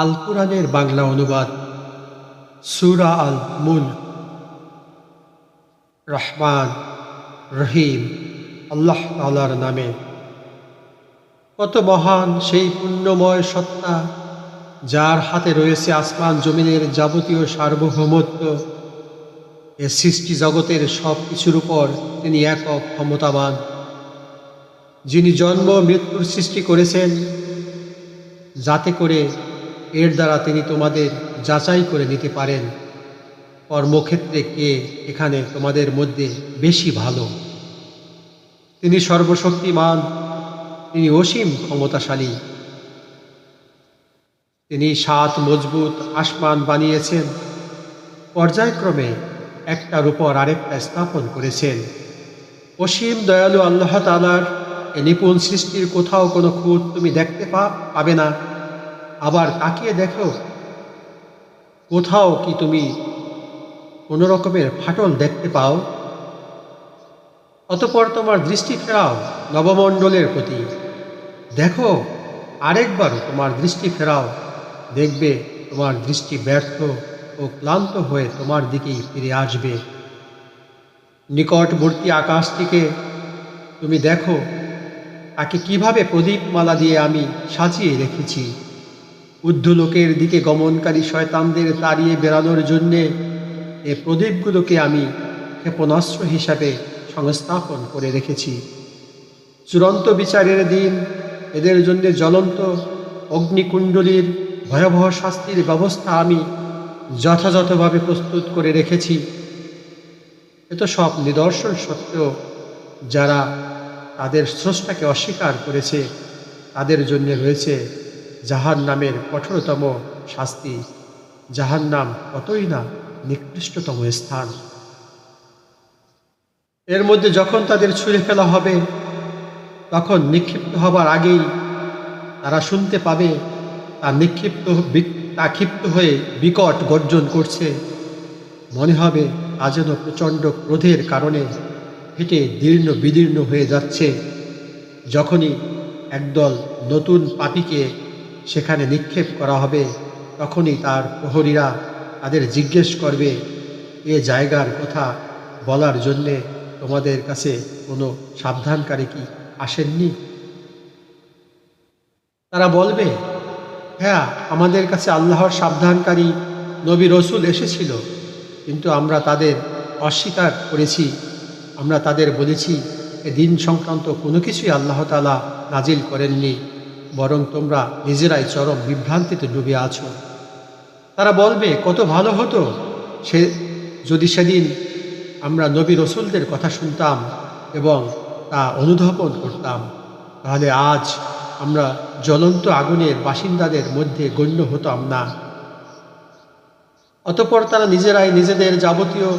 আল কোরআনের বাংলা অনুবাদ, সুরা আল মুল রহমান, রহিম, আল্লাহ তালার নামে। কত মহান সেই পুণ্যময় সত্তা যার হাতে রয়েছে আসমান জমিনের যাবতীয় সার্বভৌমত্ব। এ সৃষ্টি জগতের সব কিছুর উপর তিনি একক ক্ষমতাবান। যিনি জন্ম, মৃত্যুর সৃষ্টি করেছেন, যাতে করে এর দ্বারা তিনি তোমাদের যাচাই করে নিতে পারেন। কর্মক্ষেত্রে কে এখানে তোমাদের মধ্যে বেশি ভালো? তিনি সর্বশক্তিমান, তিনি অসীম ক্ষমতাশালী। তিনি সাত মজবুত আসমান বানিয়েছেন। পর্যায়ক্রমে একটার উপর আরেকটা স্থাপন করেছেন। অসীম দয়ালু আল্লাহ তালার এ নিপুণ সৃষ্টির কোথাও কোনো খুঁত তুমি দেখতে পা, পাবে না। আবার তাকিয়ে দেখো, কোথাও কি তুমি কোনো রকমের ফাটল দেখতে পাও? অতপর তোমার দৃষ্টি ফেরাও নবমণ্ডলের প্রতি। দেখো, আরেকবারও তোমার দৃষ্টি ফেরাও, দেখবে তোমার দৃষ্টি ব্যর্থ ও ক্লান্ত হয়ে তোমার দিকেই ফিরে আসবে। নিকটবর্তী আকাশটিকে তুমি দেখো, তাকে কীভাবে প্রদীপমালা দিয়ে আমি সাজিয়ে রেখেছি। উদ্ধলোকের দিকে গমনকারী শয়তানদের তাড়িয়ে বেড়ানোর জন্যে এ প্রদীপগুলোকে আমি ক্ষেপণাস্ত্র হিসাবে সংস্থাপন করে রেখেছি। চূড়ান্ত বিচারের দিন এদের জন্য জ্বলন্ত অগ্নিকুণ্ডলীর ভয়াবহ শাস্তির ব্যবস্থা আমি যথাযথভাবে প্রস্তুত করে রেখেছি। এ তো সব নিদর্শন সত্ত্বেও যারা তাদের স্রষ্টাকে অস্বীকার করেছে, তাদের জন্য রয়েছে জাহান নামের কঠোরতম শাস্তি। জাহান নাম কতই না নিকৃষ্টতম স্থান। এর মধ্যে যখন তাদের ছুঁড়ে ফেলা হবে, তখন নিক্ষিপ্ত হবার আগেই তারা শুনতে পাবে, তা নিক্ষিপ্ত তা ক্ষিপ্ত হয়ে বিকট গর্জন করছে। মনে হবে তা যেন প্রচণ্ড ক্রোধের কারণে হেঁটে দীর্ণ বিদীর্ণ হয়ে যাচ্ছে। যখনই একদল নতুন পাপিকে সেখানে নিক্ষেপ করা হবে, তখনই তার প্রহরীরা তাদের জিজ্ঞেস করবে, এ জায়গার কথা বলার জন্যে তোমাদের কাছে কোনো সাবধানকারী কি আসেননি? তারা বলবে হ্যাঁ আমাদের কাছে আল্লাহর সাবধানকারী নবী রসুল এসেছিল, কিন্তু আমরা তাদের অস্বীকার করেছি। আমরা তাদের বলেছি, এ দিন সংক্রান্ত কোনো কিছুই আল্লাহ তালা নাজিল করেননি। বরং তোমরা নিজেরাই চরম বিভ্রান্তিতে ডুবে আছো। তারা বলবে, কত ভালো হতো সে, যদি সেদিন আমরা নবী রসুলদের কথা শুনতাম এবং তা অনুধাবন করতাম। তাহলে আজ আমরা জ্বলন্ত আগুনের বাসিন্দাদের মধ্যে গণ্য হতাম না। অতপর তারা নিজেরাই নিজেদের যাবতীয়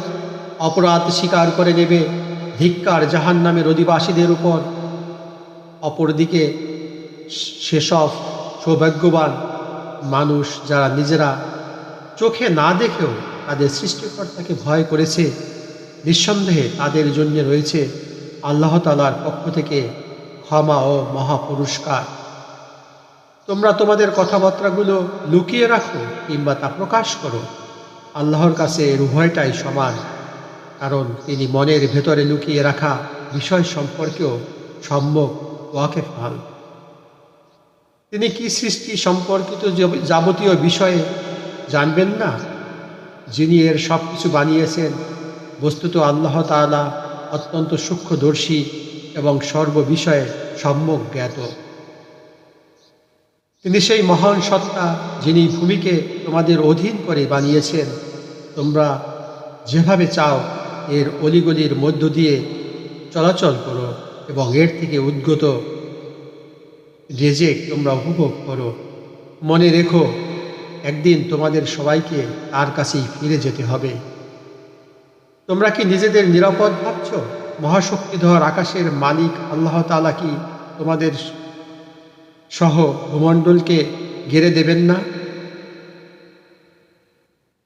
অপরাধ স্বীকার করে নেবে। ধিক্কার জাহান নামের অধিবাসীদের উপর। অপরদিকে সেসব সৌভাগ্যবান মানুষ যারা নিজেরা চোখে না দেখেও তাদের সৃষ্টিকর্তাকে ভয় করেছে, নিঃসন্দেহে তাদের জন্য রয়েছে আল্লাহ তালার পক্ষ থেকে ক্ষমা ও মহাপুরস্কার। তোমরা তোমাদের কথাবার্তাগুলো লুকিয়ে রাখো কিংবা তা প্রকাশ করো। আল্লাহর কাছে এর উভয়টাই সমান, কারণ তিনি মনের ভেতরে লুকিয়ে রাখা বিষয় সম্পর্কেও সম্যক ওয়াকেফাল তিনি কি সৃষ্টি সম্পর্কিত যাবতীয় বিষয়ে জানবেন না? যিনি এর সব কিছু বানিয়েছেন, বস্তুত আল্লাহ তাআলা অত্যন্ত সূক্ষ্মদর্শী এবং সর্ববিষয়ে সম্যক জ্ঞাত। তিনি সেই মহান সত্তা যিনি ভূমিকে তোমাদের অধীন করে বানিয়েছেন, তোমরা যেভাবে চাও এর অলিগলির মধ্য দিয়ে চলাচল করো এবং এর থেকে উদ্গত রেজেক তোমরা উপভোগ করো। মনে রেখো, একদিন তোমাদের সবাইকে তার কাছেই ফিরে যেতে হবে। তোমরা কি নিজেদের নিরাপদ ভাবছ? মহাশক্তিধর আকাশের মালিক আল্লাহ তাআলা কি তোমাদের সহ ভূমণ্ডলকে ঘেরে দেবেন না?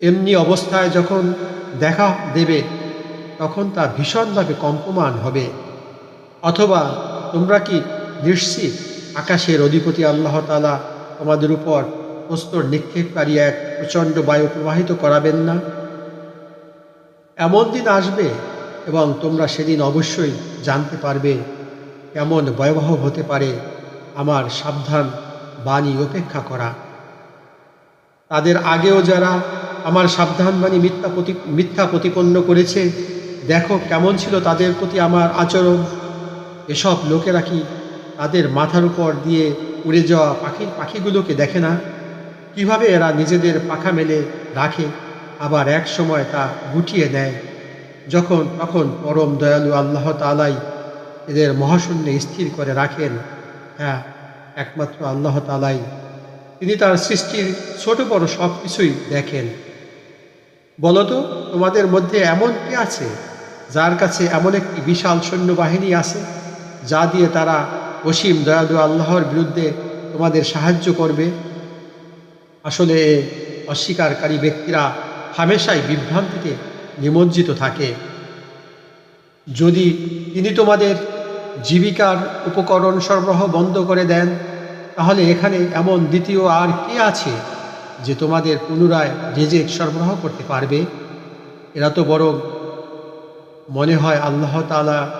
এমনি অবস্থায় যখন দেখা দেবে, তখন তা ভীষণভাবে কম্পমান হবে। অথবা তোমরা কি নিশ্চিত আকাশের অধিপতি আল্লাহ তালা তোমাদের উপর প্রস্তর নিক্ষেপকারী এক প্রচণ্ড বায়ু প্রবাহিত করাবেন না। এমন দিন আসবে এবং তোমরা সেদিন অবশ্যই জানতে পারবে কেমন ভয়াবহ হতে পারে আমার সাবধান বাণী উপেক্ষা করা। তাদের আগেও যারা আমার সাবধান বাণী মিথ্যা প্রতি, মিথ্যা প্রতিপন্ন করেছে, দেখো কেমন ছিল তাদের প্রতি আমার আচরণ। এসব লোকেরা কি তাদের মাথার উপর দিয়ে উড়ে যাওয়া পাখির পাখিগুলোকে দেখে না? কীভাবে এরা নিজেদের পাখা মেলে রাখে, আবার এক সময় তা গুটিয়ে নেয়? যখন, তখন পরম দয়ালু আল্লাহ তালাই এদের মহাশূন্যে স্থির করে রাখেন। হ্যাঁ একমাত্র আল্লাহ তালাই তিনি তার সৃষ্টির ছোট বড় সব কিছুই দেখেন। বলতো, তোমাদের মধ্যে এমন কে আছে, যার কাছে এমন একটি বিশাল সৈন্যবাহিনী আছে, যা দিয়ে তারা অসীম দয়ালু আল্লাহর বিরুদ্ধে তোমাদের সাহায্য করবে। আসলে অস্বীকারী ব্যক্তিরা হামেশাই বিভ্রান্তিতে নিমজ্জিত থাকে। যদি তিনি তোমাদের জীবিকার উপকরণ সরবরাহ বন্ধ করে দেন, তাহলে এখানে এমন দ্বিতীয় আর কে আছে যে তোমাদের পুনরায় রেজেক সরবরাহ করতে পারবে? এরা তো বরং মনে হয় আল্লাহ তালা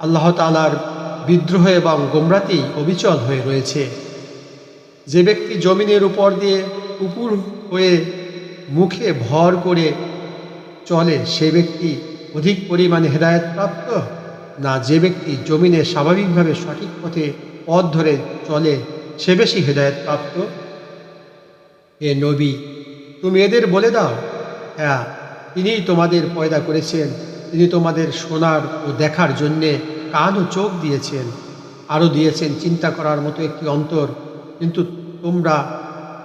আল্লাহ তালার বিদ্রোহ এবং গোমরাতেই অবিচল হয়ে রয়েছে। যে ব্যক্তি জমিনের উপর দিয়ে উপর হয়ে মুখে ভর করে চলে, সে ব্যক্তি অধিক পরিমাণে হেদায়তপ্রাপ্ত না যে ব্যক্তি জমিনে স্বাভাবিকভাবে সঠিক পথে পথ ধরে চলে, সে বেশি হেদায়তপ্রাপ্ত? হে নবী, তুমি এদের বলে দাও। হ্যাঁ তিনিই তোমাদের পয়দা করেছেন। তিনি তোমাদের শোনার ও দেখার জন্যে কান ও চোখ দিয়েছেন, আরও দিয়েছেন চিন্তা করার মতো একটি অন্তর। কিন্তু তোমরা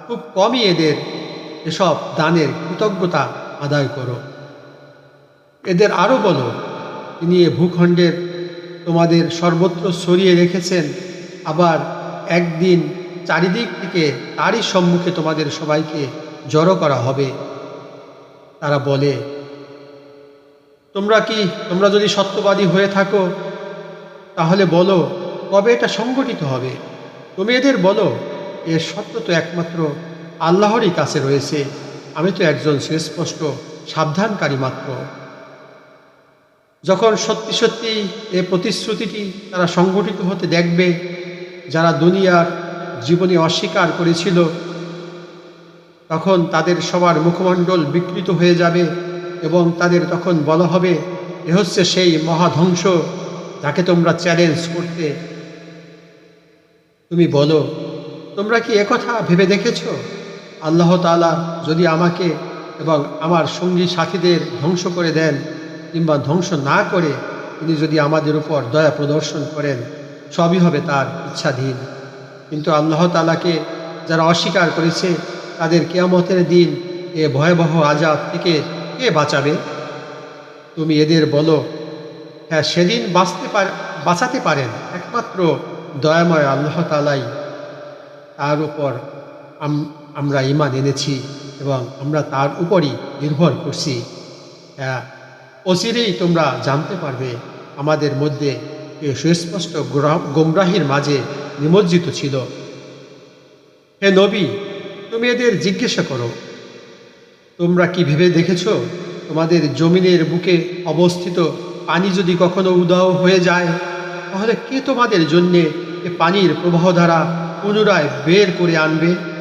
খুব কমই এদের এসব দানের কৃতজ্ঞতা আদায় করো। এদের আরও বলো, তিনি এ ভূখণ্ডের তোমাদের সর্বত্র সরিয়ে রেখেছেন, আবার একদিন চারিদিক থেকে তারই সম্মুখে তোমাদের সবাইকে জড়ো করা হবে। তারা বলে, তোমরা কি, তোমরা যদি সত্যবাদী হয়ে থাকো তাহলে বলো, কবে এটা সংগঠিত হবে? তুমি এদের বলো, এর সত্য তো একমাত্র আল্লাহরই কাছে রয়েছে। আমি তো একজন সুস্পষ্ট সাবধানকারী মাত্র। যখন সত্যি সত্যি এ প্রতিশ্রুতিটি তারা সংগঠিত হতে দেখবে, যারা দুনিয়ার জীবনে অস্বীকার করেছিল, তখন তাদের সবার মুখমণ্ডল বিকৃত হয়ে যাবে এবং তাদের তখন বলা হবে, এ হচ্ছে সেই মহাধ্বংস যাকে তোমরা চ্যালেঞ্জ করতে। তুমি বলো, তোমরা কি একথা ভেবে দেখেছ? আল্লাহ তাআলা যদি আমাকে এবং আমার সঙ্গী সাথীদের ধ্বংস করে দেন কিংবা ধ্বংস না করে, তিনি যদি আমাদের উপর দয়া প্রদর্শন করেন, সবই হবে তার ইচ্ছাধীন। কিন্তু আল্লাহ তালাকে যারা অস্বীকার করেছে, তাদের কেয়ামতের দিন এ ভয়াবহ আজাব থেকে কে বাঁচাবে? তুমি এদের বলো সেদিন বাঁচতে পার, বাঁচাতে পারেন। একমাত্র দয়াময় আল্লাহ তালাই তার উপর আম- আমরা ইমান এনেছি এবং আমরা তার উপরই নির্ভর করছি। হ্যাঁ অচিরেই তোমরা জানতে পারবে, আমাদের মধ্যে সুস্পষ্ট গোমরাহির মাঝে নিমজ্জিত ছিল। হে নবী, তুমি এদের জিজ্ঞাসা করো। তোমরা কি ভেবে দেখেছ? তোমাদের জমিনের বুকে অবস্থিত পানি যদি কখনো উদাও হয়ে যায়, তাহলে কে তোমাদের জন্যে এ পানির প্রবাহ দ্বারা পুনরায় বের করে আনবে?